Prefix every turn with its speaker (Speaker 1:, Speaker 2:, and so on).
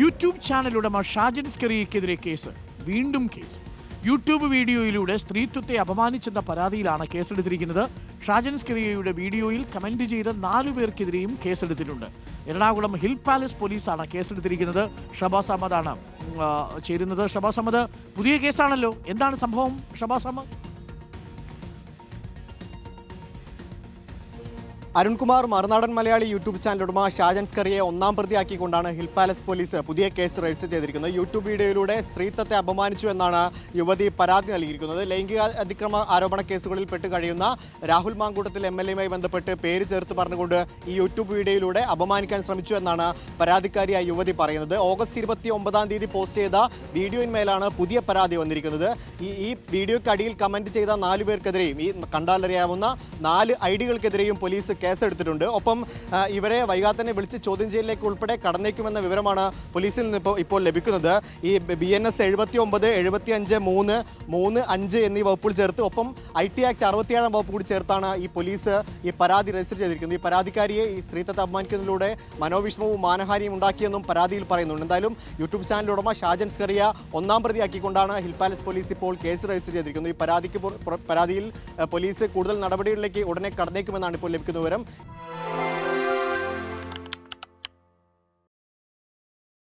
Speaker 1: YouTube channel ഉടമ ഷാജൻ സ്കറിയക്കെതിരെ case വീണ്ടും കേസ്. യൂട്യൂബ് വീഡിയോയിലൂടെ സ്ത്രീത്വത്തെ അപമാനിച്ചെന്ന പരാതിയിലാണ് കേസെടുത്തിരിക്കുന്നത്. ഷാജൻ സ്കറിയയുടെ വീഡിയോയിൽ കമന്റ് ചെയ്ത നാലുപേർക്കെതിരെയും കേസെടുത്തിട്ടുണ്ട്. എറണാകുളം ഹിൽ പാലസ് പോലീസാണ് കേസെടുത്തിരിക്കുന്നത്. ഷബാസ് അഹമ്മദാണ് ചേരുന്നത്. ഷബാസ് അഹമ്മദ് പുതിയ കേസാണല്ലോ. എന്താണ് സംഭവം ഷബാസ് അഹമ്മദ്?
Speaker 2: അരുൺകുമാർ മറുനാടൻ മലയാളി യൂട്യൂബ് ചാനൽ ഉടമ ഷാജൻ സ്കറിയെ ഒന്നാം പ്രതിയാക്കിക്കൊണ്ടാണ് ഹിൽ പാലസ് പോലീസ് പുതിയ കേസ് രജിസ്റ്റർ ചെയ്തിരിക്കുന്നത്. യൂട്യൂബ് വീഡിയോയിലൂടെ സ്ത്രീത്വത്തെ അപമാനിച്ചു എന്നാണ് യുവതി പരാതി നൽകിയിരിക്കുന്നത്. ലൈംഗിക അതിക്രമ ആരോപണ കേസുകളിൽ പെട്ട് കഴിയുന്ന രാഹുൽ മാങ്കൂട്ടത്തിൽ എം എൽ എയുമായി ബന്ധപ്പെട്ട് പേര് ചേർത്ത് പറഞ്ഞുകൊണ്ട് ഈ യൂട്യൂബ് വീഡിയോയിലൂടെ അപമാനിക്കാൻ ശ്രമിച്ചു എന്നാണ് പരാതിക്കാരിയായ യുവതി പറയുന്നത്. ഓഗസ്റ്റ് ഇരുപത്തി ഒമ്പതാം തീയതി പോസ്റ്റ് ചെയ്ത വീഡിയോയിന്മേലാണ് പുതിയ പരാതി വന്നിരിക്കുന്നത്. ഈ ഈ വീഡിയോയ്ക്ക് അടിയിൽ കമന്റ് ചെയ്ത നാല് പേർക്കെതിരെയും ഈ കണ്ടാലറിയാവുന്ന നാല് ഐ ഡികൾക്കെതിരെയും പോലീസ് കേസെടുത്തിട്ടുണ്ട്. ഒപ്പം ഇവരെ വൈകാതെ തന്നെ വിളിച്ച് ചോദ്യം ചെയ്യലിലേക്ക് ഉൾപ്പെടെ കടന്നേക്കുമെന്ന വിവരമാണ് പോലീസിൽ നിന്ന് ഇപ്പോൾ ഇപ്പോൾ ലഭിക്കുന്നത്. ഈ ബി എൻ എസ് എഴുപത്തി ഒമ്പത് എഴുപത്തി അഞ്ച് മൂന്ന് മൂന്ന് അഞ്ച് എന്നീ വകുപ്പുകൾ ചേർത്ത് ഒപ്പം ഐ ടി ആക്ട് അറുപത്തിയേഴാം വകുപ്പ് കൂടി ചേർത്താണ് ഈ പോലീസ് ഈ പരാതി രജിസ്റ്റർ ചെയ്തിരിക്കുന്നത്. ഈ പരാതിക്കാരിയെ ഈ സ്ത്രീത്വത്തെ അപമാനിക്കുന്നതിലൂടെ മനോവിഷമവും മാനഹാനിയും ഉണ്ടാക്കിയെന്നും പരാതിയിൽ പറയുന്നുണ്ട്. എന്തായാലും യൂട്യൂബ് ചാനൽ ഉടമ ഷാജൻ സ്കറിയ ഒന്നാം പ്രതിയാക്കിക്കൊണ്ടാണ് ഹിൽ പാലസ് പോലീസ് ഇപ്പോൾ കേസ് രജിസ്റ്റർ ചെയ്തിരിക്കുന്നത്. ഈ പരാതിക്ക് പരാതിയിൽ പോലീസ് കൂടുതൽ നടപടികളിലേക്ക് ഉടനെ കടന്നേക്കുമെന്നാണ് ഇപ്പോൾ ലഭിക്കുന്ന umarım.